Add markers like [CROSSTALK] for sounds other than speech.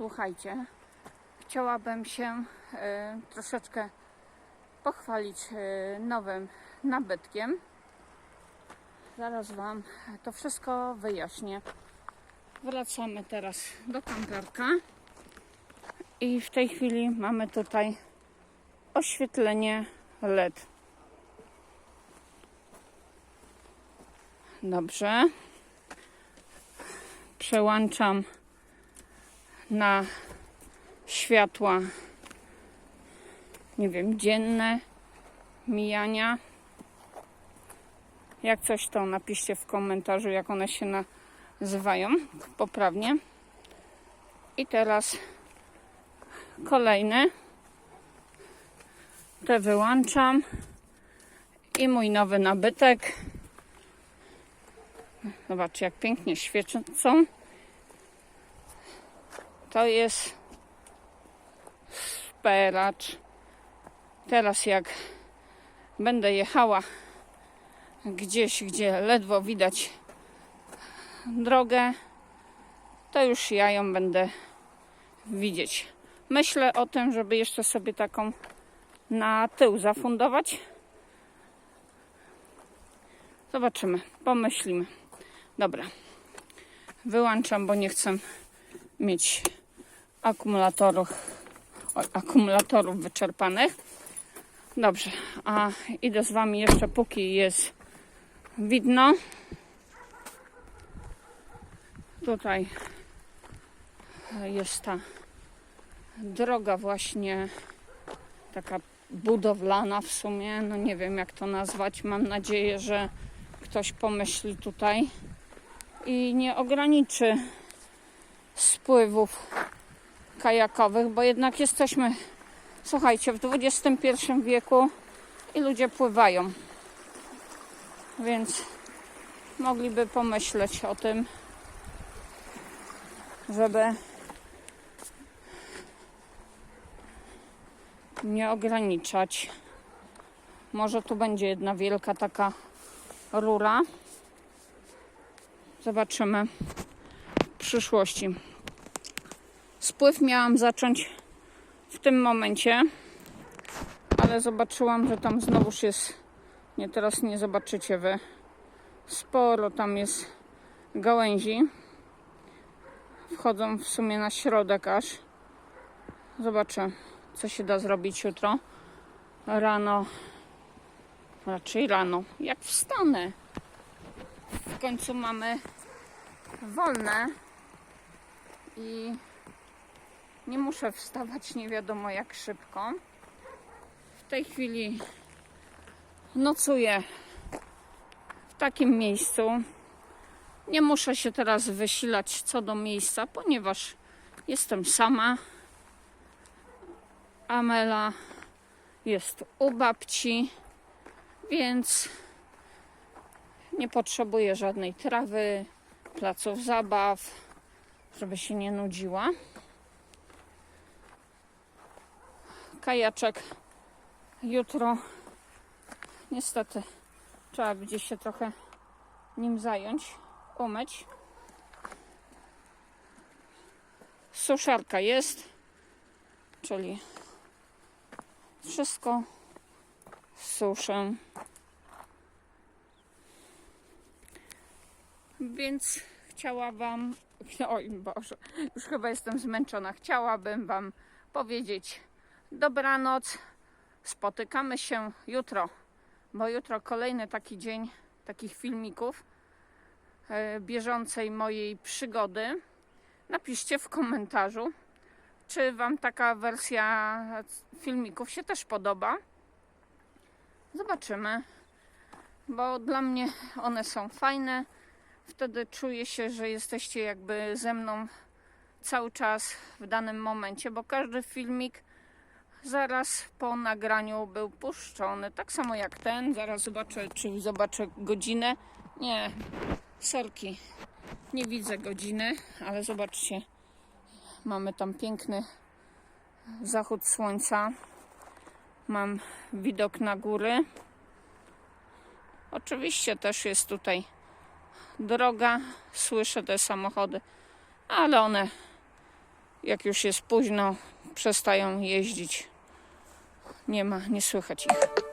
Słuchajcie, chciałabym się e, troszeczkę pochwalić e, nowym nabytkiem. Zaraz Wam to wszystko wyjaśnię. Wracamy teraz do kamperka i w tej chwili mamy tutaj oświetlenie LED. Dobrze. Przełączam na światła, nie wiem, dzienne, mijania. Jak coś to napiszcie w komentarzu, jak one się nazywają poprawnie. I teraz kolejne. Te wyłączam. I mój nowy nabytek. Zobaczcie, jak pięknie świecą. To jest szperacz. Teraz jak będę jechała gdzieś, gdzie ledwo widać drogę, to już ja ją będę widzieć. Myślę o tym, żeby jeszcze sobie taką na tył zafundować. Zobaczymy, pomyślimy. Dobra. Wyłączam, bo nie chcę mieć akumulatorów, akumulatorów wyczerpanych. Dobrze, a idę z Wami jeszcze póki jest widno. Tutaj jest ta droga właśnie taka budowlana w sumie, no nie wiem jak to nazwać. Mam nadzieję, że ktoś pomyśli tutaj i nie ograniczy spływów kajakowych, bo jednak jesteśmy, słuchajcie, w XXI wieku i ludzie pływają. Więc mogliby pomyśleć o tym, żeby nie ograniczać. Może tu będzie jedna wielka taka rura. Zobaczymy w przyszłości. Spływ miałam zacząć w tym momencie, ale zobaczyłam, że tam znowuż jest, nie teraz nie zobaczycie wy, sporo tam jest gałęzi. Wchodzą w sumie na środek aż. Zobaczę, co się da zrobić jutro. Rano, raczej rano, jak wstanę. W końcu mamy wolne i nie muszę wstawać nie wiadomo jak szybko. W tej chwili nocuję w takim miejscu. Nie muszę się teraz wysilać co do miejsca, ponieważ jestem sama. Amela jest u babci, więc nie potrzebuję żadnej trawy, placów zabaw, żeby się nie nudziła. Kajaczek jutro niestety trzeba będzie się trochę nim zająć, umyć. Suszarka jest, czyli wszystko suszę. Więc chciałabym, [LAUGHS] oj Boże, już chyba jestem zmęczona. Chciałabym Wam powiedzieć dobranoc. Spotykamy się jutro, bo jutro kolejny taki dzień takich filmików e, bieżącej mojej przygody. Napiszcie w komentarzu, czy Wam taka wersja filmików się też podoba. Zobaczymy, bo dla mnie one są fajne. Wtedy czuję się, że jesteście jakby ze mną cały czas w danym momencie, bo każdy filmik zaraz po nagraniu był puszczony. Tak samo jak ten. Zaraz zobaczę, czy zobaczę godzinę. Nie, sorki, nie widzę godziny, ale zobaczcie, mamy tam piękny zachód słońca. Mam widok na góry. Oczywiście też jest tutaj droga. Słyszę te samochody, ale one jak już jest późno, przestają jeździć. Nie ma, nie słychać ich.